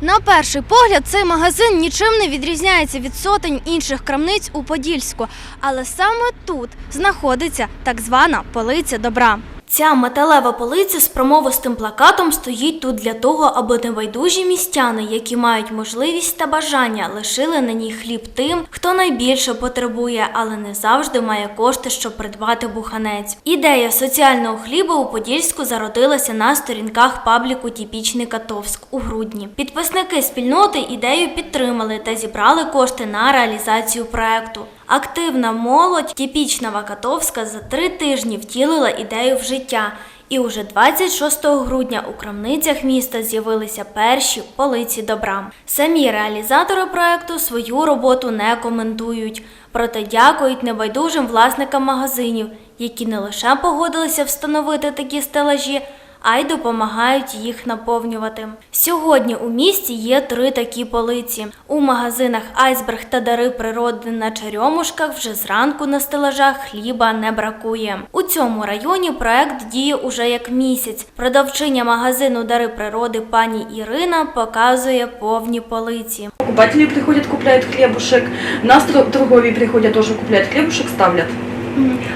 На перший погляд, цей магазин нічим не відрізняється від сотень інших крамниць у Подільську, але саме тут знаходиться так звана полиця добра. Ця металева полиця з промовистим плакатом стоїть тут для того, аби небайдужі містяни, які мають можливість та бажання, лишили на ній хліб тим, хто найбільше потребує, але не завжди має кошти, щоб придбати буханець. Ідея соціального хліба у Подільську зародилася на сторінках пабліку Тіпічний Катовськ у грудні. Підписники спільноти ідею підтримали та зібрали кошти на реалізацію проекту. Активна молодь Тіпічна Вакатовська за три тижні втілила ідею в життя. І уже 26 грудня у крамницях міста з'явилися перші полиці добра. Самі реалізатори проекту свою роботу не коментують, проте дякують небайдужим власникам магазинів, які не лише погодилися встановити такі стелажі, а й допомагають їх наповнювати. Сьогодні у місті є три такі полиці. У магазинах Айсберг та дари природи на Черемушках вже зранку на стелажах хліба не бракує. У цьому районі проект діє уже як місяць. Продавчиня магазину Дари природи пані Ірина показує повні полиці. Покупатели приходят, купляют хлебушек. Нас тр- торговые приходят, тоже купляют хлебушек, ставлят.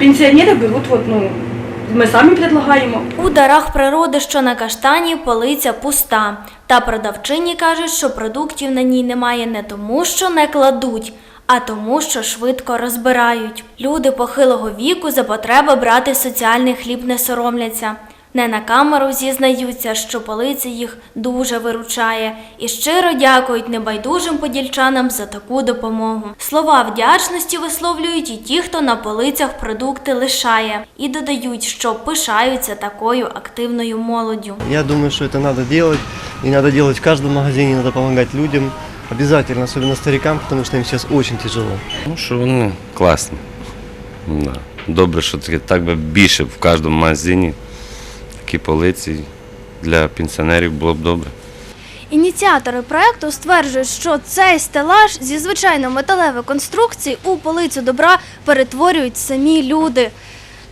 Пенсионеры берут, вот, ну, мы самі предлагаємо. У дарах природи, що на каштані, полиця пуста. Та продавчині кажуть, що продуктів на ній немає не тому, що не кладуть, а тому, що швидко розбирають. Люди похилого віку за потреби брати соціальний хліб не соромляться. Не на камеру зізнаються, що полиця їх дуже виручає, і щиро дякують небайдужим подільчанам за таку допомогу. Слова вдячності висловлюють і ті, хто на полицях продукти лишає, і додають, що пишаються такою активною молоддю. Я думаю, что это надо делать. И надо делать в каждом магазине, надо помогать людям. Обязательно, особенно старикам, потому что им сейчас очень тяжело. Ну, що вони класні. Да. Добре, що таке так би більше в кожному магазині такі полиці для пенсіонерів було б добре. Ініціатори проекту стверджують, що цей стелаж зі звичайної металевої конструкції у полицю добра перетворюють самі люди.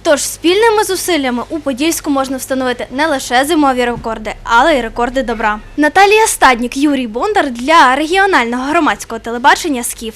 Тож спільними зусиллями у Подільську можна встановити не лише зимові рекорди, але й рекорди добра. Наталія Стаднік, Юрій Бондар для регіонального громадського телебачення Скіф.